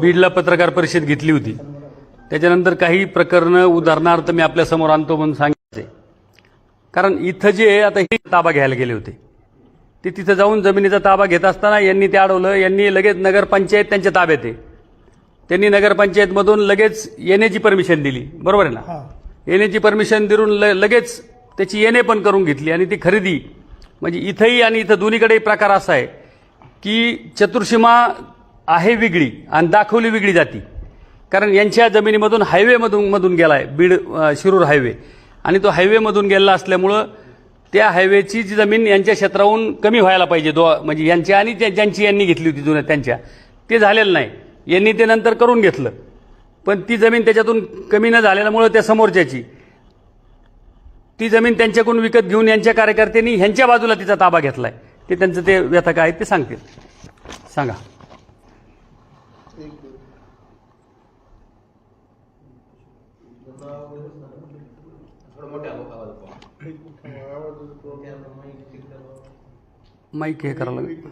बीडला पत्रकार परिषद घेतली होती. त्याच्यानंतर काही प्रकरणं उदाहरणार्थ मी आपल्यासमोर आणतो म्हणून सांगितले. कारण इथं जे आहे, आता हे ताबा घ्यायला गेले होते. ते तिथं जाऊन जमिनीचा ताबा घेत असताना यांनी ते अडवलं यांनी लगेच नगरपंचायत त्यांच्या ताब्यात आहे. त्यांनी नगरपंचायतमधून लगेच येण्याची परमिशन दिली. बरोबर आहे ना? येण्याची परमिशन देऊन ल लगेच त्याची येणे पण करून घेतली आणि ती खरेदी. म्हणजे इथंही आणि इथं दोन्हीकडेही प्रकार असा आहे की चतुर्सीमा आहे वेगळी आणि दाखवली वेगळी जाती. कारण यांच्या जमिनीमधून हायवेमधून मधून गेला आहे बीड शिरूर हायवे आणि तो हायवेमधून गेलेला असल्यामुळं त्या हायवेची जी जमीन यांच्या क्षेत्राहून कमी व्हायला पाहिजे. दो म्हणजे यांच्या आणि ज्यांची यांनी घेतली होती जुन्या त्यांच्या. ते झालेलं नाही. यांनी ते नंतर करून घेतलं. पण ती जमीन त्याच्यातून कमी न झालेल्यामुळं त्या समोरच्याची. ती जमीन त्यांच्याकडून विकत घेऊन यांच्या कार्यकर्त्यांनी ह्यांच्या बाजूला तिचा ताबा घेतला आहे ते त्यांचं ते व्यथक आहे ते सांगतील. सांगा. माईक हे करायला लागेल.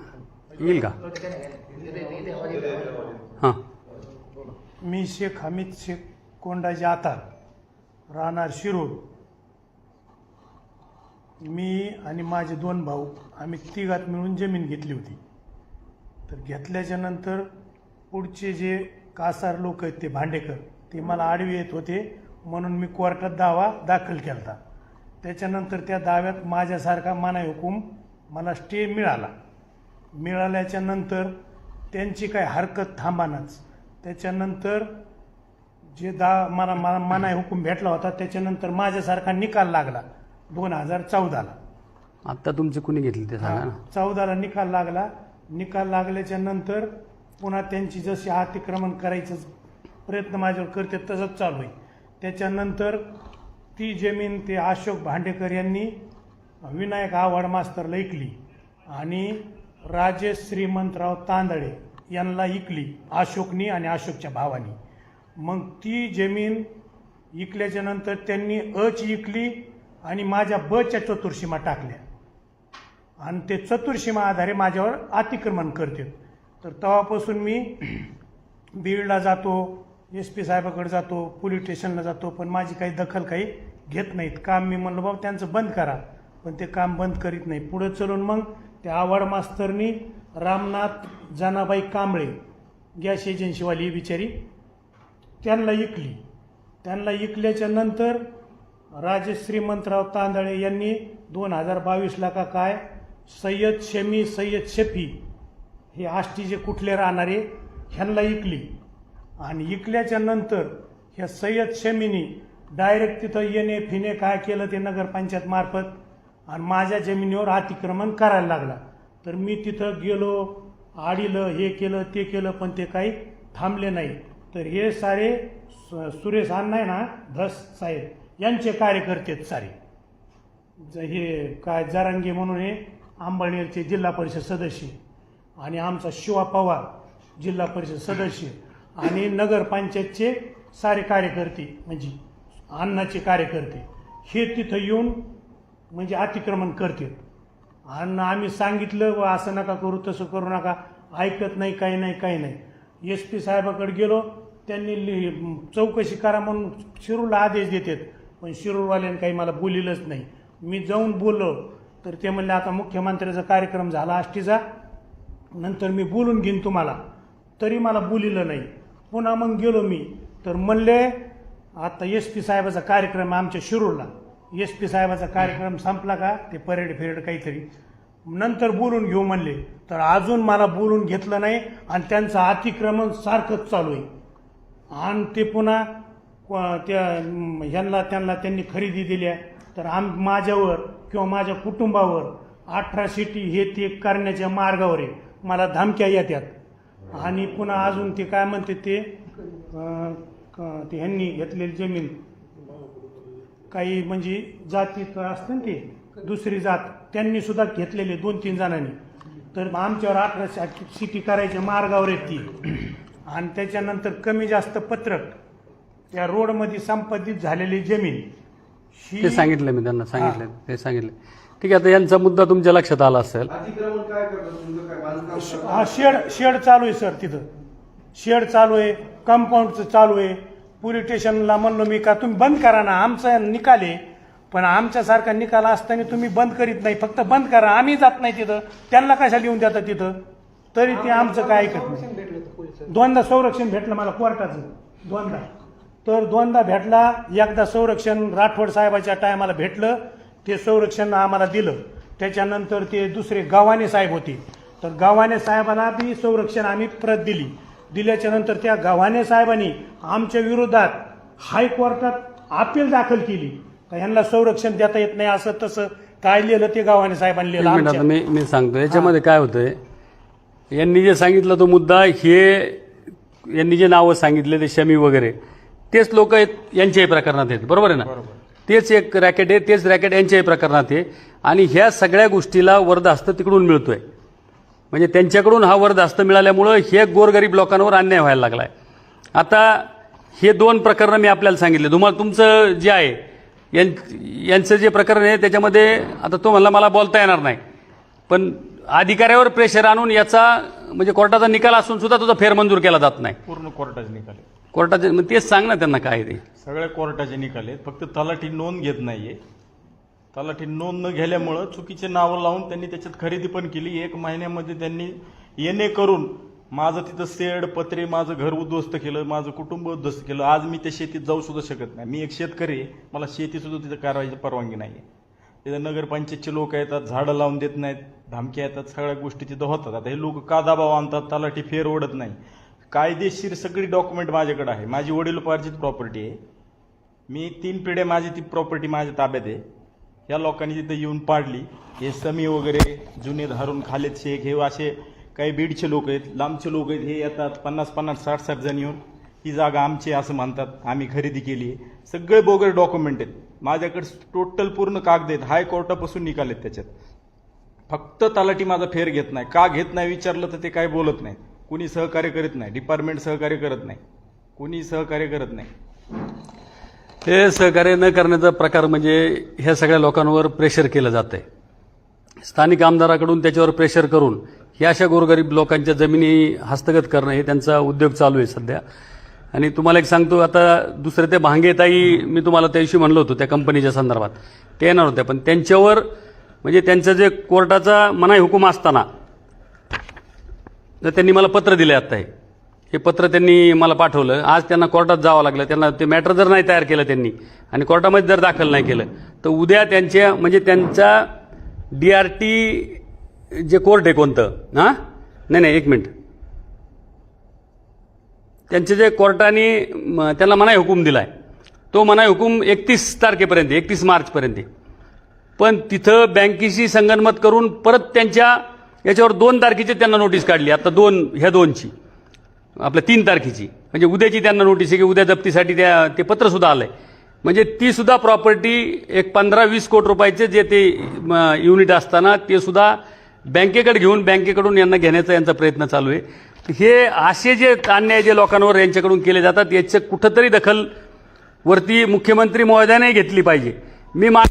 येईल का? हां. मी शेख हमीद शेख कोंडाजी आतार राहणार शिरूर. मी आणि माझे दोन भाऊ आम्ही तिघात मिळून जमीन घेतली होती. तर घेतल्याच्या नंतर पुढचे जे कासार लोक आहेत ते भांडेकर ते मला आडवे येत होते म्हणून मी कोर्टात दावा दाखल केला होता त्याच्यानंतर त्या दाव्यात माझ्यासारखा मानाय हुकूम मला स्टे मिळाला. मिळाल्याच्या नंतर त्यांची काय हरकत थांबानाच. त्याच्यानंतर जे दा मला मला मनाई हुकूम भेटला होता त्याच्यानंतर माझ्यासारखा निकाल लागला. दोन हजार चौदाला. आत्ता तुमचे कुणी घेतले ते सांगा ना. चौदाला निकाल लागला. निकाल लागल्याच्या नंतर पुन्हा त्यांची जशी अतिक्रमण करायचं प्रयत्न माझ्यावर करते तसंच चालू आहे. त्याच्यानंतर ती जमीन ते अशोक भांडेकर यांनी विनायक आव्हाड मास्तरला ऐकली आणि राजेश श्रीमंतराव तांदळे यांना इकली अशोकनी आणि अशोकच्या भावानी. मग ती जमीन इकल्याच्या नंतर त्यांनी अची इकली आणि माझ्या बच्या चतुर्सीमा टाकल्या. आणि ते चतुर्सीमा आधारे माझ्यावर अतिक्रमण करते. तर तेव्हापासून मी बीडला जातो एस पी साहेबाकडे जातो पोलीस स्टेशनला जातो पण माझी काही दखल काही घेत नाहीत. काम मी म्हणलं बाबा त्यांचं बंद करा. पण ते काम बंद करीत नाही. पुढं चलून मग त्या आव्हाड मास्तरनी रामनाथ जानाबाई कांबळे गॅस एजन्सीवाली ही बिचारी त्यांना इकली. त्यांना इकल्याच्या नंतर राजश्रीमंतराव तांदळे यांनी दोन हजार बावीसला का काय सय्यद शमी सय्यद शफी हे आष्टीचे कुठले राहणारे ह्यांना इकली. आणि इकल्याच्या नंतर ह्या सय्यद शमीनी डायरेक्ट तिथं येणे फिने काय केलं ते नगरपंचायत मार्फत आणि माझ्या जमिनीवर अतिक्रमण करायला लागला. तर मी तिथं गेलो आडीलं हे केलं ते केलं पण ते काही थांबले नाही. तर हे सारे सुरेश अण्णा आहे ना धस साहेब यांचे कार्यकर्ते सारे. हे काय जारांगे म्हणून हे आंबळनेरचे जिल्हा परिषद सदस्य आणि आमचा शिवा पवार जिल्हा परिषद सदस्य आणि नगरपंचायतचे सारे कार्यकर्ते म्हणजे अण्णाचे कार्यकर्ते हे तिथं येऊन म्हणजे अतिक्रमण करते. आणि आम्ही सांगितलं "व असं नका करू तसं करू नका. ऐकत नाही काही नाही काही नाही. एस पी साहेबाकडे गेलो त्यांनी लि- चौकशी करा म्हणून शिरूरला आदेश देतात. पण शिरूरवाल्यानं काही मला बोलिलंच नाही. मी जाऊन बोललो तर ते म्हणले आता मुख्यमंत्र्याचा कार्यक्रम झाला आष्टीचा. नंतर मी बोलून घेईन तुम्हाला. तरी मला बोलिलं नाही. पुन्हा मग गेलो मी. तर म्हणले आता एस पी साहेबाचा कार्यक्रम आमच्या शिरूरला. एस पी साहेबाचा कार्यक्रम संपला का ते परेड फिरेड काहीतरी. नंतर बोलून घेऊ म्हणले. तर अजून मला बोलून घेतलं नाही आणि त्यांचं अतिक्रमण सारखंच चालू आहे. आणि ते पुन्हा त्या ह्यांना त्यांना त्यांनी खरेदी दिल्या तर आम माझ्यावर किंवा माझ्या कुटुंबावर अठरा सिटी हे ते करण्याच्या मार्गावर आहे. मला धमक्या येतात आणि पुन्हा अजून ते काय म्हणते ते ते ह्यांनी घेतलेली जमीन काही म्हणजे जाती असतं ना ते दुसरी जात त्यांनी सुद्धा घेतलेले दोन तीन जणांनी. तर आमच्यावर अठरा सिटी करायच्या मार्गावर आहेत ती. आणि त्याच्यानंतर कमी जास्त पत्रक त्या रोडमध्ये संपादित झालेली जमीन ते ही सांगितलं मी त्यांना सांगितलं ते सांगितलं. ठीक आहे आता यांचा मुद्दा तुमच्या लक्षात आला असेल. अतिक्रमण काय करतात तुमचं काय? बांधकाम हा शेड शेड चालू आहे सर तिथं. शेड चालू आहे कंपाऊंडचं चालू आहे. पोलीस स्टेशनला म्हणलो मी का तुम्ही बंद करा ना आमचा निकाल आहे. पण आमच्यासारखा निकाल असताना तुम्ही बंद करीत नाही फक्त बंद करा आम्ही जात नाही तिथं. त्यांना कशा लिहून देतात तिथं? तरी ते आमचं काय ऐकत नाही. दोनदा संरक्षण भेटलं मला कोर्टाचं. दोनदा. तर दोनदा भेटला एकदा संरक्षण राठोड साहेबाच्या टायमाला भेटलं ते संरक्षण आम्हाला दिलं. त्याच्यानंतर ते दुसरे गव्हाणे साहेब होते. तर गव्हाणे साहेबाला बी संरक्षण आम्ही प्रत दिली. दिल्याच्या नंतर त्या गव्हाणे साहेबांनी आमच्या विरोधात हायकोर्टात अपील दाखल केली. का ह्यांना संरक्षण देता येत नाही असं तसं काय लिहिलं ते गव्हाणे साहेबांनी लिहिलं. मी मी सांगतो याच्यामध्ये काय होतंय? यांनी जे सांगितलं तो मुद्दा हे यांनी जे नावं सांगितले ते शमी वगैरे तेच लोक आहेत यांच्याही प्रकरणात आहेत. बरोबर आहे ना? तेच एक रॅकेट आहे तेच रॅकेट यांच्याही प्रकरणात आहे. आणि ह्या सगळ्या गोष्टीला वरदहस्त तिकडून मिळतोय. म्हणजे त्यांच्याकडून हा वरदहस्त मिळाल्यामुळं हे गोरगरीब लोकांवर अन्याय व्हायला लागलाय. आता हे दोन प्रकरणं मी आपल्याला सांगितले. तुम्हाला तुमचं जे आहे यां- यांचं जे प्रकरण आहे त्याच्यामध्ये आता तो म्हणला मला बोलता येणार नाही. पण अधिकाऱ्यावर प्रेशर आणून याचा म्हणजे कोर्टाचा निकाल असून सुद्धा तुझा फेरमंजूर केला जात नाही. पूर्ण कोर्टाचे निकाल कोर्टाचे मग तेच सांग ना त्यांना काय ते. सगळ्या कोर्टाचे निकाल आहेत. फक्त तलाठी नोंद घेत नाहीये. तलाठी नोंद न घेल्यामुळं चुकीचे नावं लावून त्यांनी त्याच्यात खरेदी पण केली. एक महिन्यामध्ये त्यांनी येणे करून माझं तिथं सेड पत्रे माझं घर उद्ध्वस्त केलं माझं कुटुंब उद्ध्वस्त केलं. आज मी त्या शेतीत जाऊ सुद्धा शकत नाही. मी एक शेतकरी आहे. मला शेतीसुद्धा तिथं करायची परवानगी नाही आहे तिथं नगरपंचायतचे लोक येतात झाडं लावून देत नाहीत धमक्या येतात सगळ्या गोष्टी तिथं होतात. आता हे लोक का दबाव आणतात? तलाठी फेर ओढत नाही. कायदेशीर सगळी डॉक्युमेंट माझ्याकडे आहे. माझी वडीलोपार्जित प्रॉपर्टी आहे. मी तीन पिढ्या माझी ती प्रॉपर्टी माझ्या ताब्यात आहे. या लोकांनी तिथं येऊन पाडली. हे समी वगैरे जुने धारून खालेद शेख हे असे काही बीडचे लोक आहेत लांबचे लोक आहेत हे येतात पन्नास पन्नास साठ साठ जण येऊन. ही जागा आमची असं म्हणतात. आम्ही खरेदी केली आहे. सगळे बोगरे डॉक्युमेंट आहेत. माझ्याकडे टोटल पूर्ण कागद आहेत. हायकोर्टापासून निकालेत त्याच्यात. फक्त तलाठी माझा फेर घेत नाही. का घेत नाही विचारलं तर ते काय बोलत नाही कुणी सहकार्य करीत नाही. डिपार्टमेंट सहकार्य करत नाही. कुणी सहकार्य करत नाही. हे सहकार्य न करण्याचा प्रकार म्हणजे ह्या सगळ्या लोकांवर प्रेशर केलं जातं आहे स्थानिक आमदाराकडून त्याच्यावर प्रेशर करून ह्या अशा गोरगरीब लोकांच्या जमिनी हस्तगत करणं हे त्यांचा उद्योग चालू आहे सध्या. आणि तुम्हाला एक सांगतो आता दुसरे ते भांगेताई मी तुम्हाला त्या दिवशी म्हणलो होतो त्या कंपनीच्या संदर्भात. ते येणार होत्या पण त्यांच्यावर म्हणजे त्यांचं जे कोर्टाचा मनाई हुकूम असताना तर त्यांनी मला पत्र दिलं आत्ता हे. हे पत्र त्यांनी मला पाठवलं. आज त्यांना कोर्टात जावं लागलं. त्यांना ते मॅटर जर नाही तयार केलं त्यांनी आणि कोर्टामध्ये जर दाखल नाही केलं तर उद्या त्यांच्या म्हणजे त्यांचा डी आर टी जे कोर्ट आहे कोणतं हां? नाही नाही एक मिनिट. त्यांचे जे कोर्टाने म, त्यांना मनाई हुकूम दिला आहे तो मनाई हुकूम एकतीस तारखेपर्यंत एकतीस मार्चपर्यंत पण तिथं बँकेशी संगनमत करून परत त्यांच्या याच्यावर दोन तारखेची त्यांना नोटीस काढली. आता दोन ह्या दोनची. आपल्या तीन तारखेची. म्हणजे उद्याची त्यांना नोटीस आहे की उद्या जप्तीसाठी त्या ते पत्रसुद्धा आलं आहे म्हणजे तीसुद्धा प्रॉपर्टी एक पंधरा वीस कोटी रुपयाचे जे ते युनिट असताना ते सुद्धा बँकेकडे घेऊन बँकेकडून यांना घेण्याचा यांचा प्रयत्न चालू आहे. हे असे जे अन्याय जे लोकांवर यांच्याकडून केले जातात याचे कुठंतरी दखल वरती मुख्यमंत्री महोदयाने घेतली पाहिजे. मी मा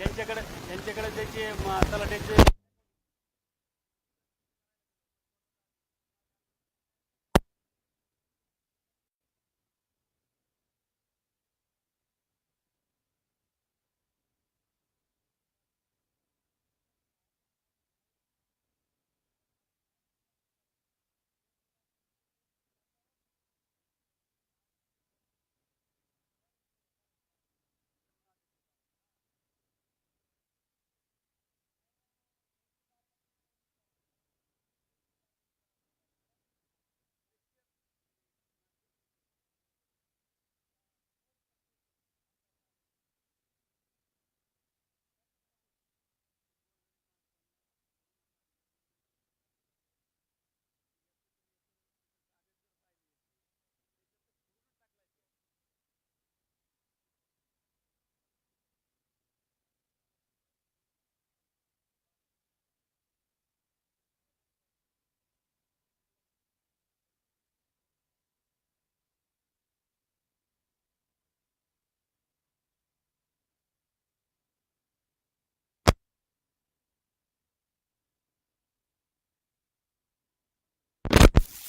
यांच्याकडे यांच्याकडे त्याचे म,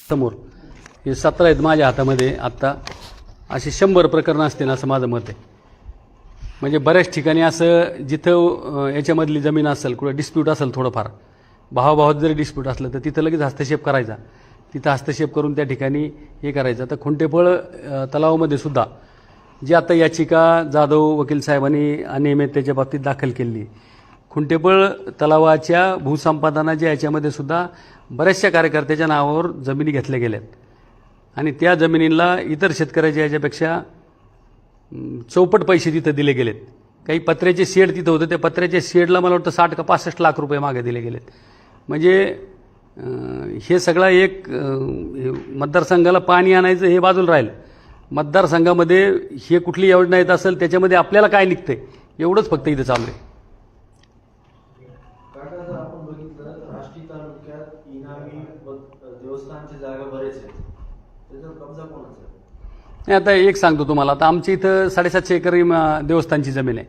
समोर. हे सतरा आहेत माझ्या हातामध्ये आत्ता. असे शंभर प्रकरणं असतील असं माझं मत आहे. म्हणजे बऱ्याच ठिकाणी असं जिथं याच्यामधली जमीन असेल कुठं डिस्प्यूट असेल थोडंफार भावाभावात जरी डिस्प्यूट असलं तर तिथं लगेच हस्तक्षेप करायचा. तिथं हस्तक्षेप करून त्या ठिकाणी हे करायचं. तर खुंटेफळ तलावामध्ये सुद्धा जी आता याचिका जाधव वकील साहेबांनी अनियमिततेच्या बाबतीत दाखल केली खुंटेपळ तलावाच्या भूसंपादनाच्या याच्यामध्ये सुद्धा बऱ्याचशा कार्यकर्त्याच्या नावावर जमिनी घेतल्या गेल्यात. आणि त्या जमिनीला इतर शेतकऱ्याच्या याच्यापेक्षा चौपट पैसे तिथं दिले गेलेत. काही पत्र्याचे शेड तिथं होतं त्या पत्र्याच्या शेडला मला वाटतं साठ का पासष्ट लाख रुपये मागे दिले गेलेत. म्हणजे हे सगळा एक मतदारसंघाला पाणी आणायचं हे बाजूला राहिलं. मतदारसंघामध्ये हे कुठली योजना येत असेल त्याच्यामध्ये आपल्याला काय निघतंय एवढंच फक्त इथं चालू आहे काका जर आपण बघितलं तर आष्टी तालुक्यात इनामी व देवस्थानची जागा बरेच आहेत त्याच्यावर कब्जा कोणाचा आहे? नाही आता एक सांगतो तुम्हाला आता आमच्या इथं साडेसातशे एकरी देवस्थानची जमीन आहे.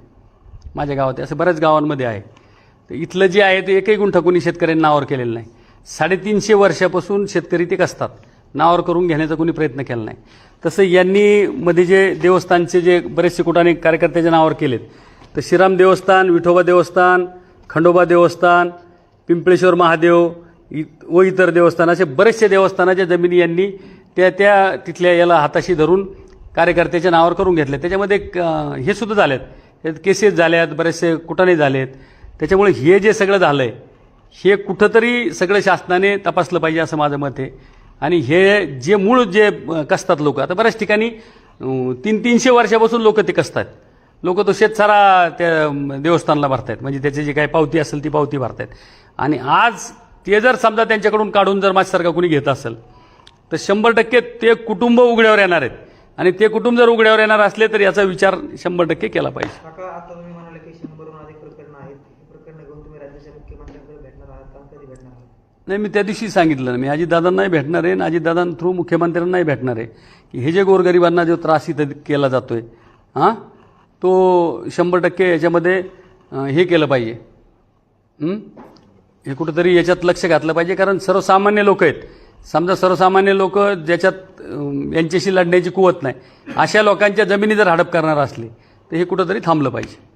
माझ्या गावात आहे. असं बऱ्याच गावांमध्ये आहे. तर इथलं जे आहे ते एकही गुंठा कोणी शेतकऱ्यांनी नावावर केलेलं नाही. साडेतीनशे वर्षापासून शेतकरी ते कसतात? नावावर करून घेण्याचा कोणी प्रयत्न केला नाही. तसं यांनी मध्ये जे देवस्थानचे जे बरेचसे कुटाने कार्यकर्त्याच्या नावावर केलेत तर श्रीराम देवस्थान विठोबा देवस्थान खंडोबा देवस्थान पिंपळेश्वर महादेव इ- व इतर देवस्थान असे बरेचसे देवस्थानाच्या जमिनी यांनी त्या त्या तिथल्या याला हाताशी धरून कार्यकर्त्याच्या नावावर करून घेतले. त्याच्यामध्ये हे सुद्धा झालेत. त्यात केसेस झाल्यात बरेचसे कुठाने झालेत. त्याच्यामुळे हे जे सगळं झालं आहे हे कुठंतरी सगळं शासनाने तपासलं पाहिजे असं माझं मत आहे. आणि हे जे मूळ जे कसतात लोक आता बऱ्याच ठिकाणी तीन तीनशे वर्षापासून लोक ते कसतात. लोक तो शेतसारा त्या देवस्थानला भरतायत. म्हणजे त्याची जी काही पावती असेल ती पावती भरतायत. आणि आज ते जर समजा त्यांच्याकडून काढून जर माझ्यासारखा कुणी घेत असेल तर शंभर टक्के ते कुटुंब उघड्यावर येणार आहेत. आणि ते कुटुंब जर उघड्यावर येणार असले तर याचा विचार शंभर टक्के केला पाहिजे. ही नाही मी त्या दिवशी सांगितलं. ना मी अजितदादांनाही भेटणार आहे आणि अजितदादां थ्रू मुख्यमंत्र्यांनाही भेटणार आहे. की हे जे गोरगरिबांना जो त्रास इथं केला जातोय हां? तो शंभर टक्के याच्यामध्ये हे केलं पाहिजे? हे कुठंतरी याच्यात लक्ष घातलं पाहिजे कारण सर्वसामान्य लोक आहेत. समजा सर्वसामान्य लोक ज्याच्यात यांच्याशी लढण्याची कुवत नाही अशा लोकांच्या जमिनी जर हडप करणार असले तर हे कुठंतरी थांबलं पाहिजे.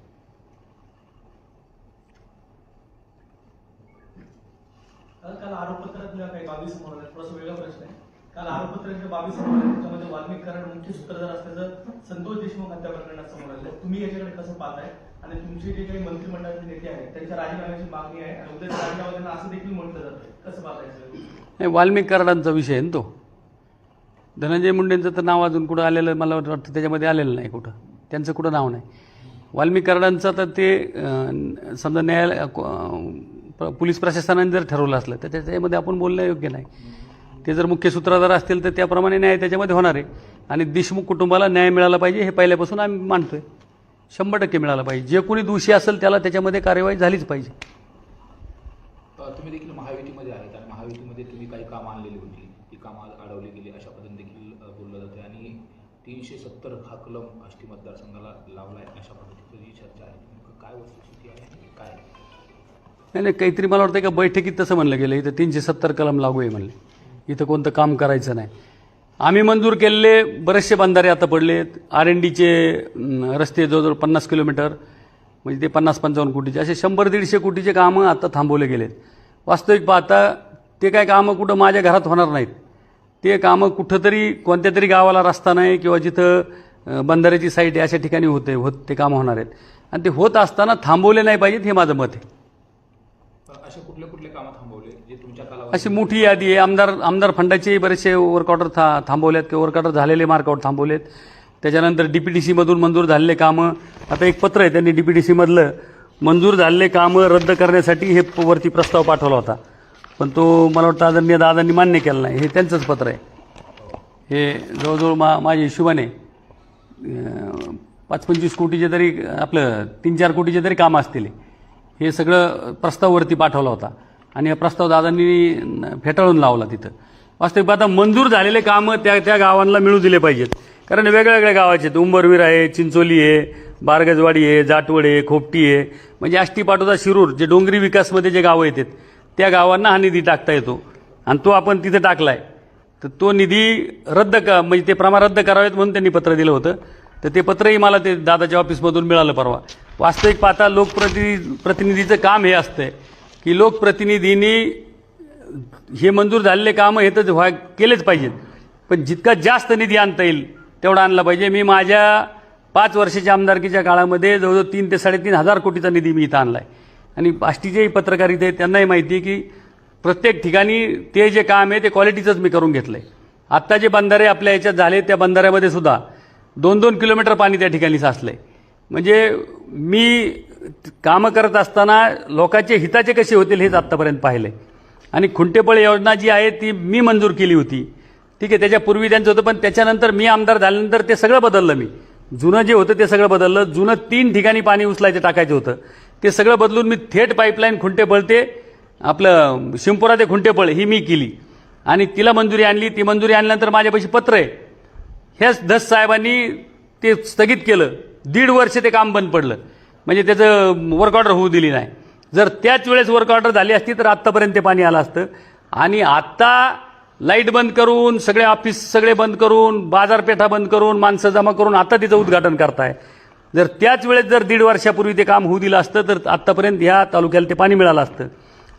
काल समोर त्याच्यामध्ये वाल्मिक मुख्य सूत्रधार असल्याचं संतोष देशमुख हत्या प्रकरणात समोर आलं. तुम्ही याच्याकडे कसं पाहताय? आणि तुमचे जे काही मंत्रिमंडळाचे नेते आहेत त्यांच्या राजीनाम्याची मागणी आहे आणि उद्या राजीनामा त्यांना असं देखील म्हटलं जातं कसं बघायचं नाही वाल्मिक कराडांचा विषय आहे ना तो. धनंजय मुंडेंचं तर नाव अजून कुठं आलेलं मला वाटतं त्याच्यामध्ये आलेलं नाही कुठं. त्यांचं कुठं नाव नाही. वाल्मिक कराडांचं तर ते समजा न्यायालय प- पोलीस प्रशासनाने जर ठरवलं असलं तर त्याच्यामध्ये आपण बोलणं योग्य नाही. ते जर मुख्य सूत्रधार असतील तर त्याप्रमाणे न्याय त्याच्यामध्ये होणार आहे. आणि देशमुख कुटुंबाला न्याय मिळाला पाहिजे हे पहिल्यापासून आम्ही मानतोय. शंभर टक्के मिळाला पाहिजे. जे कोणी दोषी असेल त्याला त्याच्यामध्ये कार्यवाही झालीच पाहिजे. तुम्ही देखील महायुतीमध्ये आहेत आणि महायुतीमध्ये तुम्ही काही कामं आणलेली होती. ती कामं अडवली गेली अशा पद्धतीने देखील बोललं जातं आणि तीनशे सत्तर हा कलम आष्टी मतदारसंघाला लावला आहे अशा पद्धतीची जी चर्चा आहे. काय वस्तुस्थिती आहे काय नाही नाही काहीतरी मला वाटतं का बैठकीत तसं म्हणलं गेलं. इथं तीनशे सत्तर कलम लागू आहे म्हणले. इथं कोणतं काम करायचं नाही. आम्ही मंजूर केलेले बरेचसे बंधारे आता पडलेत. आर एन डीचे रस्ते जवळजवळ पन्नास किलोमीटर म्हणजे ते पन्नास पंचावन्न कोटीचे असे शंभर दीडशे कोटीचे कामं आता थांबवले गेलेत. वास्तविक पाहता ते काय कामं कुठं माझ्या घरात होणार नाहीत. ते कामं कुठंतरी कोणत्या तरी गावाला रस्ता नाही किंवा जिथं बंधाऱ्याची साईट आहे अशा ठिकाणी होते होत ते कामं होणार आहेत. आणि ते होत असताना थांबवले नाही पाहिजेत हे माझं मत आहे. असे कुठले कुठले कामं थांबवले अशी मोठी यादी आहे. आमदार आमदार फंडाचे बरेचसे वर्कआउटर था थांबवलेत. किंवा वर्कआउटर झालेले मार्कआउट थांबवलेत. त्याच्यानंतर डी पी टी सीमधून मंजूर झालेले कामं आता एक पत्र आहे त्यांनी डी पी टी सीमधलं मंजूर झालेले कामं रद्द करण्यासाठी हे प- वरती प्रस्ताव पाठवला होता. पण तो मला वाटतं आदरणीय दादांनी मान्य केला नाही. हे त्यांचंच पत्र आहे. हे जवळजवळ मा माझ्या हिशोबाने पाच पंचवीस कोटीचे तरी आपलं तीन चार कोटीचे तरी कामं असतील. हे सगळं प्रस्ताववरती पाठवला होता. आणि हा प्रस्ताव दादांनी फेटाळून लावला तिथं. वास्तविक आता मंजूर झालेले कामं त्या त्या गावांना मिळू दिले पाहिजेत. कारण वेगळ्या वेगळ्या गावाचे आहेत. उंबरवीर आहे चिंचोली आहे बारगजवाडी आहे जाटवड आहे खोपटी आहे. म्हणजे आष्टी पाटोदा शिरूर जे डोंगरी विकासमध्ये जे गावं येतात त्या गावांना हा निधी टाकता येतो. आणि तो आपण तिथे आहे तर तो निधी रद्द क म्हणजे ते प्रमाण रद्द करावेत म्हणून त्यांनी पत्र दिलं होतं. तर ते पत्रही मला ते दादाच्या ऑफिसमधून मिळालं परवा. वास्तविक पाहता लोकप्रति प्रतिनिधीचं काम हे असतंय. की लोकप्रतिनिधींनी हे मंजूर झालेले कामं हे तर व्हा केलेच पाहिजेत. पण जितका जास्त निधी आणता येईल तेवढा आणला पाहिजे. मी माझ्या पाच वर्षाच्या आमदारकीच्या काळामध्ये जवळजवळ तीन ते साडेतीन हजार कोटीचा निधी मी इथं आणला आहे आणि आष्टीचेही पत्रकारित आहेत त्यांनाही माहिती आहे की प्रत्येक ठिकाणी ते जे काम आहे ते क्वालिटीचंच मी करून घेतलं आहे आत्ता जे बंधारे आपल्या याच्यात झाले त्या बंधाऱ्यामध्ये सुद्धा दोन दोन किलोमीटर पाणी त्या ठिकाणी साचलं आहे म्हणजे मी कामं करत असताना लोकांचे हिताचे कसे होतील हेच आत्तापर्यंत पाहिलं. आहे आणि खुंटेपळ योजना जी आहे ती मी मंजूर केली होती. ठीक आहे त्याच्यापूर्वी त्यांचं होतं पण त्याच्यानंतर मी आमदार झाल्यानंतर ते सगळं बदललं मी. जुनं जे होतं ते सगळं बदललं. जुनं तीन ठिकाणी पाणी उचलायचं टाकायचं होतं. ते सगळं बदलून मी थेट पाईपलाईन खुंटेपळ ते आपलं शिंपुरा ते खुंटेपळ ही मी केली. आणि तिला मंजुरी आणली. ती मंजुरी आणल्यानंतर माझ्यापाशी पत्र आहे. ह्याच धस साहेबांनी ते स्थगित केलं. दीड वर्ष ते काम बंद पडलं. म्हणजे त्याचं वर्क ऑर्डर होऊ दिली नाही. जर त्याच वेळेस वर्क ऑर्डर झाली असती तर आत्तापर्यंत ते पाणी आलं असतं. आणि आत्ता लाइट बंद करून सगळे ऑफिस सगळे बंद करून बाजारपेठा बंद करून माणसं जमा करून आता तिचं उद्घाटन करताय. जर त्याच वेळेस जर दीड वर्षापूर्वी ते काम होऊ दिलं असतं तर आत्तापर्यंत ह्या तालुक्याला ते पाणी मिळालं असतं.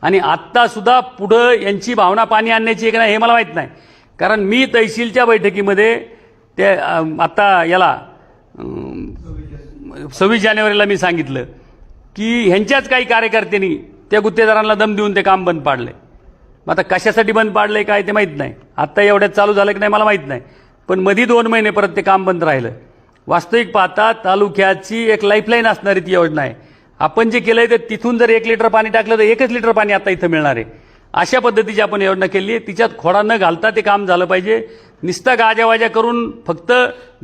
आणि आत्तासुद्धा पुढं यांची भावना पाणी आणण्याची आहे नाही हे मला माहीत नाही. कारण मी तहसीलच्या बैठकीमध्ये ते आत्ता याला सव्वीस जानेवारीला मी सांगितलं की ह्यांच्याच काही कार्यकर्त्यांनी त्या गुत्तेदारांना दम देऊन ते काम बंद पाडलंय. मग आता कशासाठी बंद पाडलंय काय ते माहीत नाही. आत्ता एवढ्यात चालू झालं की नाही मला माहीत नाही. पण मधी दोन महिने परत ते काम बंद राहिलं. वास्तविक पाहता तालुक्याची एक लाईफलाईन असणारी ती योजना आहे. आपण जे केलंय ते तिथून जर एक लिटर पाणी टाकलं तर एकच लिटर पाणी आता इथं मिळणार आहे. अशा पद्धतीची आपण योजना केली आहे. तिच्यात खोडा न घालता ते काम झालं पाहिजे. निस्ता गाजावाजा करून फक्त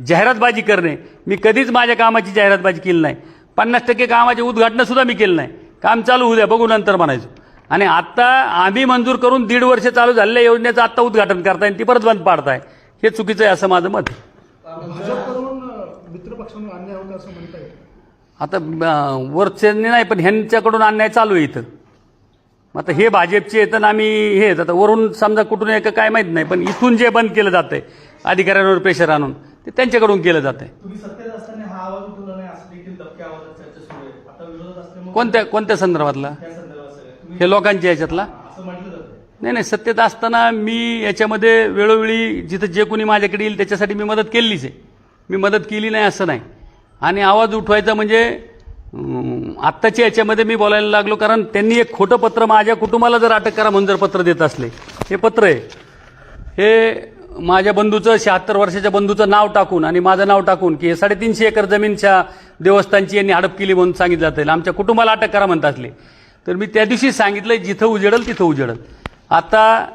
जाहिरातबाजी करणे. मी कधीच माझ्या कामाची जाहिरातबाजी केली नाही. पन्नास टक्के कामाचे उद्घाटनं सुद्धा मी केलं नाही. काम चालू होऊ द्या बघू नंतर म्हणायचो. आणि आता आम्ही मंजूर करून दीड वर्ष चालू झालेल्या योजनेचं आत्ता उद्घाटन करताय आणि ती परत बंद पाडताय. हे चुकीचं आहे असं माझं मत आता अं, वरच्यांनी नाही पण ह्यांच्याकडून अन्याय चालू आहे इथं. मग आता हे भाजपचे आहेत आणि आम्ही हे. आता वरून समजा कुठून आहे का काय माहीत नाही पण इथून जे बंद केलं जातंय अधिकाऱ्यांवर प्रेशर आणून ते त्यांच्याकडून केलं सुरू आहे. कोणत्या कोणत्या संदर्भातला? हे लोकांच्या याच्यातला? जातं नाही नाही सत्तेत असताना मी याच्यामध्ये वेळोवेळी जिथं जे कोणी माझ्याकडे येईल त्याच्यासाठी मी मदत केलीच आहे. मी मदत केली नाही असं नाही. आणि आवाज उठवायचा म्हणजे आत्ताच्या याच्यामध्ये मी बोलायला लागलो कारण त्यांनी एक खोटं पत्र माझ्या कुटुंबाला जर अटक करा म्हणून जर पत्र देत असले. हे पत्र आहे. हे माझ्या बंधूचं शहात्तर वर्षाच्या बंधूचं नाव टाकून आणि माझं नाव टाकून की हे साडेतीनशे एकर जमीनच्या देवस्थानची यांनी हडप केली म्हणून सांगितलं जातं. आमच्या कुटुंबाला अटक करा म्हणत असले. तर मी त्या दिवशी सांगितलं जिथं उजेडल तिथं उजेडल. आता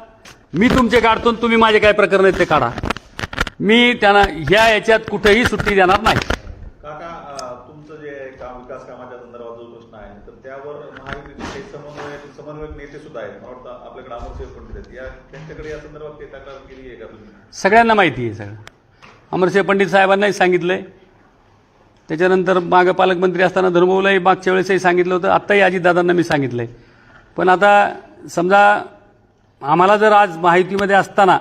मी तुमचे काढतो तुम्ही माझे काय प्रकरण आहेत ते काढा. मी त्यांना ह्या याच्यात कुठेही सुट्टी देणार नाही. काम विकास कामाच्या संदर्भात जो प्रश्न आहे तर त्यावर महायुतीचे काही समन्वय समन्वयक नेते सुद्धा आहेत. मला वाटतं आपल्याकडे अमरसिंह पंडित आहेत या त्यांच्याकडे या संदर्भात काही तक्रार केली आहे का तुम्ही? सगळ्यांना माहिती आहे सगळं. अमरसिंह पंडित साहेबांनाही सांगितलंय. त्याच्यानंतर मागं पालकमंत्री असताना धर्मभाऊलाही मागच्या वेळेसही सांगितलं होतं. आत्ताही अजितदादांना मी सांगितलं आहे पण आता समजा आम्हाला जर आज माहितीमध्ये असताना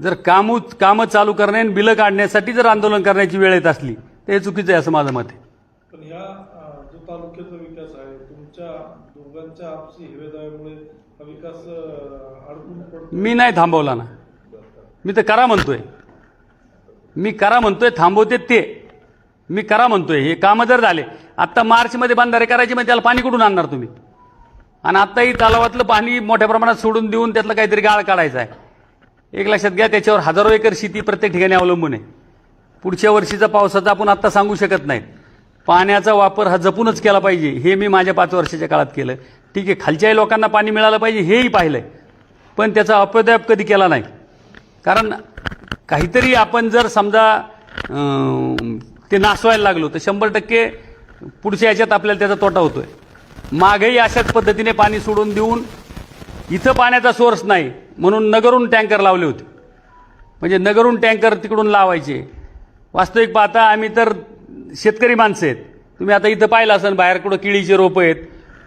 जर कामू कामं चालू करणे आणि बिलं काढण्यासाठी जर आंदोलन करण्याची वेळ येत असली तर हे चुकीचं आहे असं माझं मत आहे. ह्या जो तालुक्याचा विकास आहे तुमच्या दोघांच्या आपसी हिवेदाव्यामुळे हा विकास अडकून पडतो मी नाही थांबवला ना. मी तर करा म्हणतोय. मी करा म्हणतोय थांबवते ते. मी करा म्हणतोय. हे कामं जर झाले आत्ता मार्चमध्ये बांधारे करायचे म्हणजे मग त्याला पाणी कुठून आणणार तुम्ही? आणि आत्ताही तलावातलं पाणी मोठ्या प्रमाणात सोडून देऊन त्यातलं काहीतरी गाळ काढायचा आहे. एक लक्षात घ्या त्याच्यावर हजारो एकर शेती प्रत्येक ठिकाणी अवलंबून आहे. पुढच्या वर्षीचा पावसाचा आपण आत्ता सांगू शकत नाही. पाण्याचा वापर हा जपूनच केला पाहिजे. हे मी माझ्या पाच वर्षाच्या काळात केलं. ठीक आहे खालच्याही लोकांना पाणी मिळालं पाहिजे हेही पाहिलं आहे पण त्याचा अपदयाप कधी केला नाही. कारण काहीतरी आपण जर समजा ते नासवायला लागलो तर शंभर टक्के पुढच्या याच्यात आपल्याला त्याचा तोटा होतो आहे मागेही अशाच पद्धतीने पाणी सोडून देऊन इथं पाण्याचा सोर्स नाही म्हणून नगरून टँकर लावले होते. म्हणजे नगरून टँकर तिकडून लावायचे. वास्तविक पाहता आम्ही तर शेतकरी माणसं आहेत. तुम्ही आता इथं पाहिलं असेल बाहेर कुठं किळीचे रोपं आहेत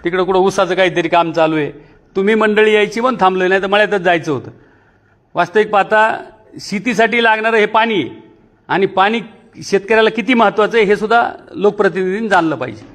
तिकडं कुठं ऊसाचं काहीतरी काम चालू आहे. तुम्ही मंडळी यायची पण थांबलो नाही तर मळ्यातच जायचं होतं. वास्तविक पाहता शेतीसाठी लागणारं हे पाणी आणि पाणी शेतकऱ्याला किती महत्त्वाचं आहे हे सुद्धा लोकप्रतिनिधींनी जाणलं पाहिजे.